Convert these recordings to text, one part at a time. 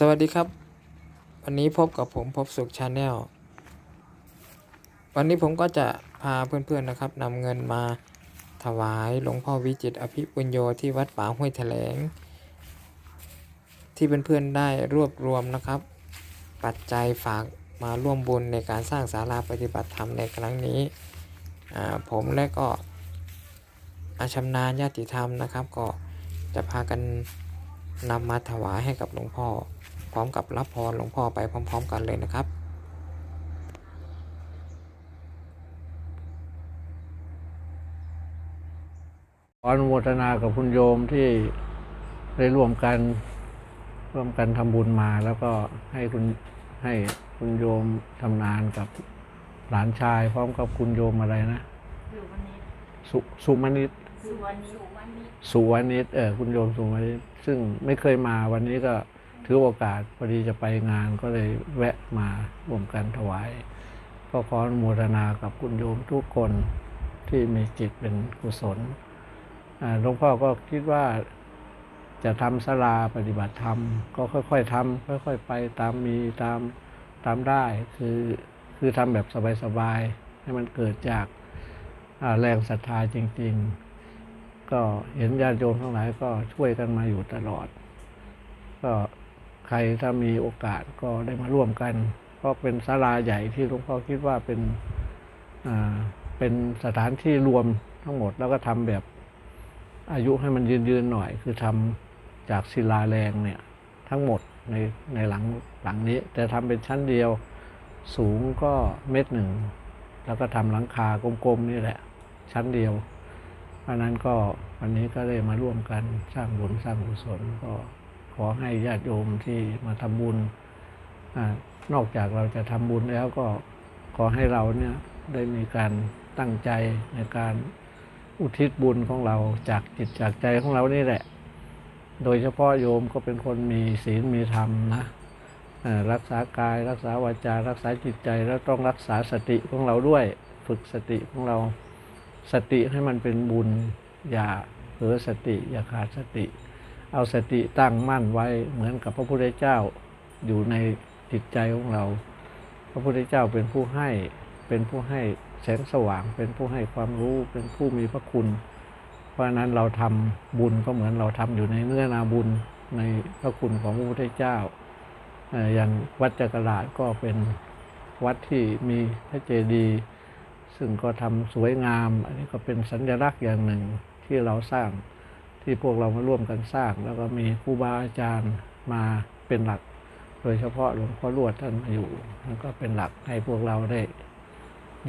สวัสดีครับ วันนี้พบกับผมพบสุขชาแนลวันนี้ผมก็จะพาเพื่อนๆนะครับนำเงินมาถวายหลวงพ่อวิจิตอภิปุญโยที่วัดป่าห้วยแถลง ที่เพื่อนๆได้รวบรวมนะครับ ปัจจัยฝากมาร่วมบุญในการสร้างศาลาปฏิบัติธรรมในครั้งนี้ผมและก็อาชำนาญญาติธรรมนะครับ ก็จะพากันนำมาถวายให้กับหลวงพ่อ พร้อมกับรับพรหลวงพ่อไปพร้อม ๆ กันเลยนะครับขออนุโมทนากับคุณโยมที่ได้ร่วมกันร่วมกันทำบุญมาแล้วก็ให้คุณให้คุณโยมทำงานกับหลานชาย พร้อมกับคุณโยมอะไรนะอยู่วันนี้สุสุมานิตสุวรรณสุวรรณนี้สุวานิตเออคุณโยมสุวานิตซึ่งไม่เคยมาวันนี้ก็ ถือโอกาสพอดีจะไปงานก็เลยแวะมาร่วมกันถวาย ก็ขออนุโมทนากับคุณโยมทุกคนที่มีจิตเป็นกุศลอ่าหลวงพ่อก็คิดว่าจะทำศาลาปฏิบัติธรรม ก็ค่อยๆทำค่อย ๆ ไปตามมีตามตามได้ คือคือทำแบบสบายๆ ให้มันเกิดจากแรงศรัทธาจริง ๆ ก็เห็นญาติโยมทั้งหลายก็ช่วยกันมาอยู่ตลอด ก็ ใครถ้ามีโอกาสก็ได้มาร่วมกัน เพราะเป็นศาลาใหญ่ที่หลวงพ่อคิดว่าเป็นเป็นสถานที่รวมทั้งหมดแล้วก็ทำแบบอายุให้มันยืนยืนๆหน่อย คือทำจากศิลาแรงเนี่ยทั้งหมดในในหลังหลังนี้ แต่ทำเป็นชั้นเดียวสูงก็เมตรหนึ่ง แล้วก็ทำหลังคากลมๆนี่แหละ ชั้นเดียวเพราะนั้นก็วันนี้ก็ได้มาร่วมกันสร้างบุญสร้างกุศลก็ อให้ญาติโยมที่มาทำบุญอนอกจากเราจะทำบุญแล้วก็ขอให้เราเนี่ยได้มีการตั้งใจในการอุทิศบุญของเราจากจิตจากใจของเรานี่แหละ โดยเฉพาะโยมก็เป็นคนมีศีลมีธรรมนะรักษากายรักษาวาจา รักษาจิตใจแล้วต้องรักษาสติของเราด้วย ฝึกสติของเราสติให้มันเป็นบุญ อย่าเผลอสติ อย่าขาดสติ เอาสติตั้งมั่นไว้เหมือนกับพระพุทธเจ้าอยู่ในจิตใจของเรา พระพุทธเจ้าเป็นผู้ให้เป็นผู้ให้แสงสว่าง เป็นผู้ให้ความรู้เป็นผู้มีพระคุณ เพราะนั้นเราทำบุญก็เหมือนเราทำอยู่ในเนื้อนาบุญในพระคุณของพระพุทธเจ้า อย่างวัดจักรราชก็เป็นวัดที่มีพระเจดีย์ซึ่งก็ทำสวยงาม อันนี้ก็เป็นสัญลักษณ์อย่างหนึ่งที่เราสร้าง ที่พวกเรามาร่วมกันสร้าง แล้วก็มีครูบาอาจารย์มาเป็นหลัก โดยเฉพาะหลวงพ่อรวดท่านมาอยู่ท่านก็เป็นหลักให้พวกเราได้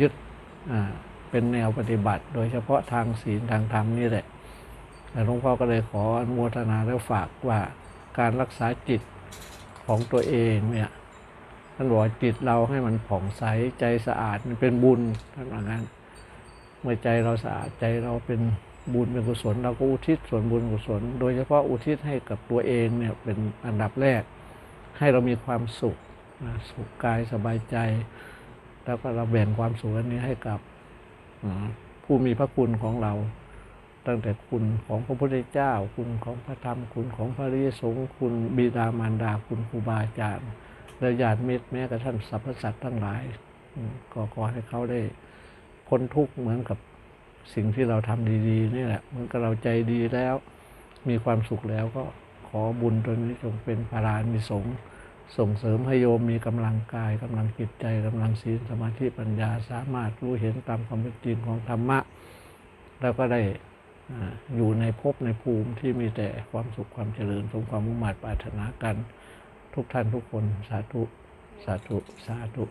ยึดเป็นแนวปฏิบัติ โดยเฉพาะทางศีลทางธรรมนี่แหละแต่หลวงพ่อก็เลยขออนุโมทนาและฝากว่าการรักษาจิตของตัวเองเนี่ยท่านบอกจิตเราให้มันผ่องใสใจสะอาดมันเป็นบุญท่านว่างั้น เมื่อใจเราสะอาดใจเราเป็น บุญเป็นกุศลเราก็อุทิศส่วนบุญกุศล โดยเฉพาะอุทิศให้กับตัวเองเนี่ยเป็นอันดับแรก ให้เรามีความสุขสุขกายสบายใจ แล้วก็เราแบ่งความสุขอันนี้ให้กับผู้มีพระคุณของเรา ตั้งแต่คุณของพระพุทธเจ้า คุณของพระธรรม คุณของพระริยสงฆ์คุณบิดามารดา คุณครูบาอาจารย์และญาติมิตรแม้กระทั่งสรรพสัตว์ทั้งหลายก็ขอให้เขาได้พ้นทุกข์เหมือนกับ สิ่งที่เราทำดี ๆ นี่แหละเมือนกับเราใจดีแล้ว มีความสุขแล้วก็ขอบุญตัวนี้จงเป็นพารานิสงส่งเสริมให้โยมมีกำลังกายกำลังจิตใจกำลังศีลสมาธิปัญญาสามารถรู้เห็นตามความเป็นจริงของธรรมะ แล้วก็ได้ออยู่ในภพในภูมิที่มีแต่ความสุขความเจริญสมความมุ่งมั่นปรารถนากัน ทุกท่านทุกคนสาธุ สาธุ สาธุ